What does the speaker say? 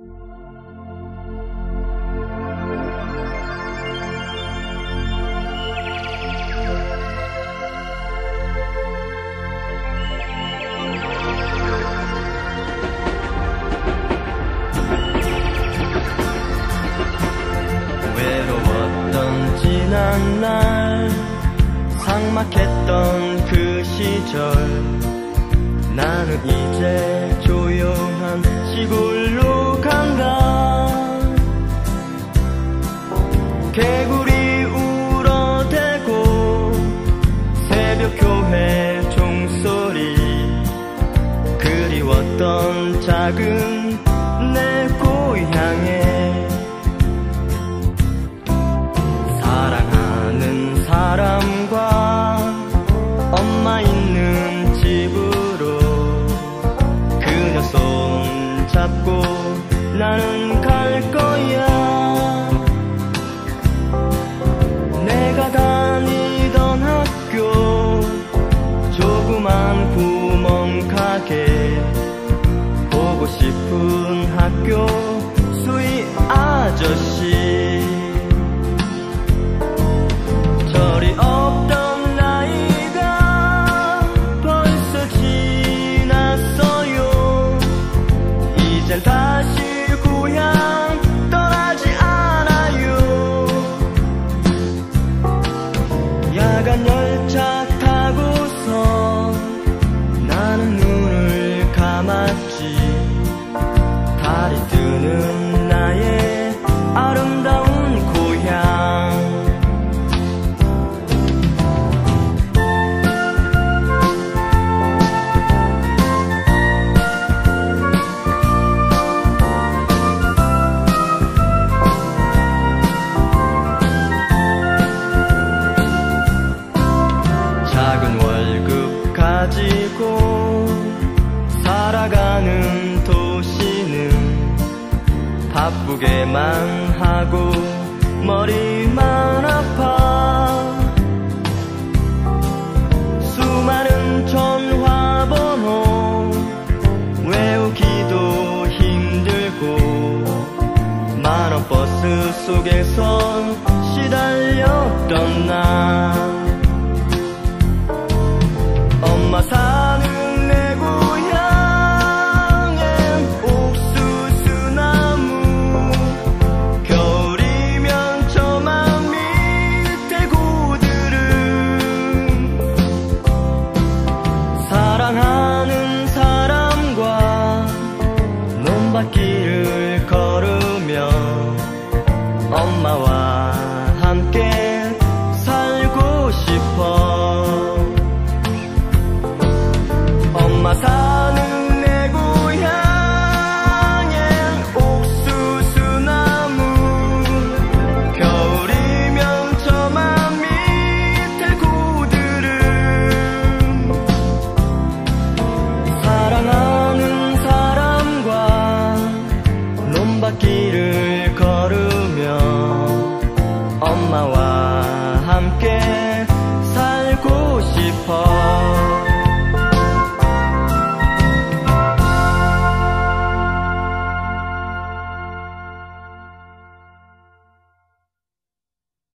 지난 날 상막했던 그 시절. 나는 이제 조용한 시골 그리웠던 작은 내 고향에 사랑하는 사람과 엄마 있는 집으로 그녀 손 잡고 나는 갈 거야. 내가 다니던 학교 조그만 구멍 가게 싶은 학교 가지고 살아가는 도시는 바쁘게만 하고 머리만 아파. 수많은 전화번호 외우기도 힘들고 만원 버스 속에서 시달렸던 나 사 함께 살고 싶어.